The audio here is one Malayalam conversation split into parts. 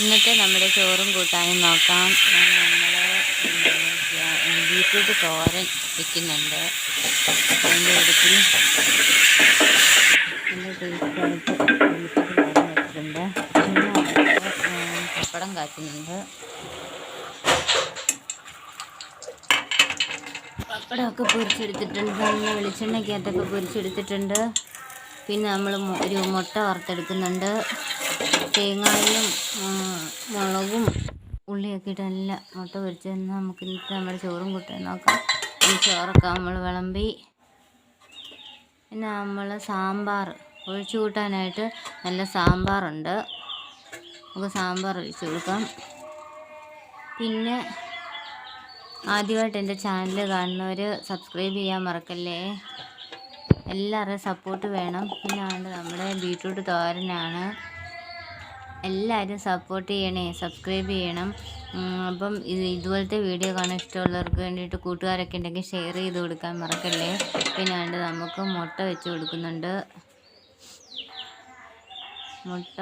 ഇന്നത്തെ നമ്മുടെ ചോറും കൂട്ടാനും നോക്കാം. നമ്മൾ ബീറ്റ്റൂട്ട് തോരൻ വെക്കുന്നുണ്ട്. അതിന്റെ ഇടയ്ക്ക് നല്ല ടേസ്റ്റായിട്ട് പപ്പടം കാച്ചുന്നുണ്ട്. പപ്പടമൊക്കെ പൊരിച്ചെടുത്തിട്ടുണ്ട്. നമ്മൾ വെളിച്ചെണ്ണയ്ക്കകത്തൊക്കെ പൊരിച്ചെടുത്തിട്ടുണ്ട്. പിന്നെ നമ്മൾ ഒരു മുട്ട വറുത്തെടുക്കുന്നുണ്ട്. തേങ്ങായും മുളകും ഉള്ളിയൊക്കെ ഇട്ട് നല്ല മുട്ട പൊരിച്ച് നമുക്ക് ഇന്നത്തെ നമ്മുടെ ചോറും കൂട്ടാൻ നോക്കാം. ഈ ചോറൊക്കെ നമ്മൾ വിളമ്പി പിന്നെ നമ്മൾ സാമ്പാർ ഒഴിച്ചു കൂട്ടാനായിട്ട് നല്ല സാമ്പാറുണ്ട്. നമുക്ക് സാമ്പാർ ഒഴിച്ചു കൊടുക്കാം. പിന്നെ ആദ്യമായിട്ട് എന്റെ ചാനൽ കാണുന്നവർ സബ്സ്ക്രൈബ് ചെയ്യാൻ മറക്കല്ലേ? എല്ലാവരുടെയും സപ്പോർട്ട് വേണം. പിന്നെ നമ്മുടെ ബീട്രൂട്ട് തോരനാണ്. എല്ലാവരും സപ്പോർട്ട് ചെയ്യണേ സബ്സ്ക്രൈബ് ചെയ്യണം. അപ്പം ഇത് ഇതുപോലത്തെ വീഡിയോ കാണാൻ ഇഷ്ടമുള്ളവർക്ക് വേണ്ടിയിട്ട് കൂട്ടുകാരൊക്കെ ഉണ്ടെങ്കിൽ ഷെയർ ചെയ്ത് കൊടുക്കാൻ മറക്കല്ലേ? പിന്നെ ആണ്ട് നമുക്ക് മുട്ട വെച്ച് കൊടുക്കുന്നുണ്ട്. മുട്ട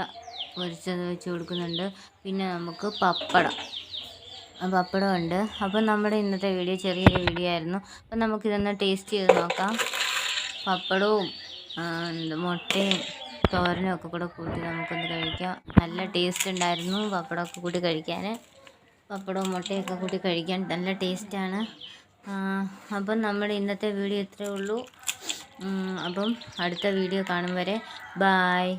പൊരിച്ചത് വെച്ച് കൊടുക്കുന്നുണ്ട്. പിന്നെ നമുക്ക് പപ്പടം. പപ്പടം ഉണ്ട്. അപ്പം നമ്മുടെ ഇന്നത്തെ വീഡിയോ ചെറിയൊരു വീഡിയോ ആയിരുന്നു. അപ്പം നമുക്കിതൊന്ന് ടേസ്റ്റ് ചെയ്ത് നോക്കാം. പപ്പടവും മുട്ടയും തോരനും ഒക്കെ കൂടെ കൂട്ടി നമുക്കൊന്ന് കഴിക്കാം. നല്ല ടേസ്റ്റ് ഉണ്ടായിരുന്നു പപ്പടമൊക്കെ കൂട്ടി കഴിക്കാൻ പപ്പടവും മുട്ടയൊക്കെ കൂട്ടി കഴിക്കാൻ നല്ല ടേസ്റ്റാണ് അപ്പം നമ്മുടെ ഇന്നത്തെ വീഡിയോ ഇത്രയേ ഉള്ളൂ. അപ്പം അടുത്ത വീഡിയോ കാണും വരെ. ബായ്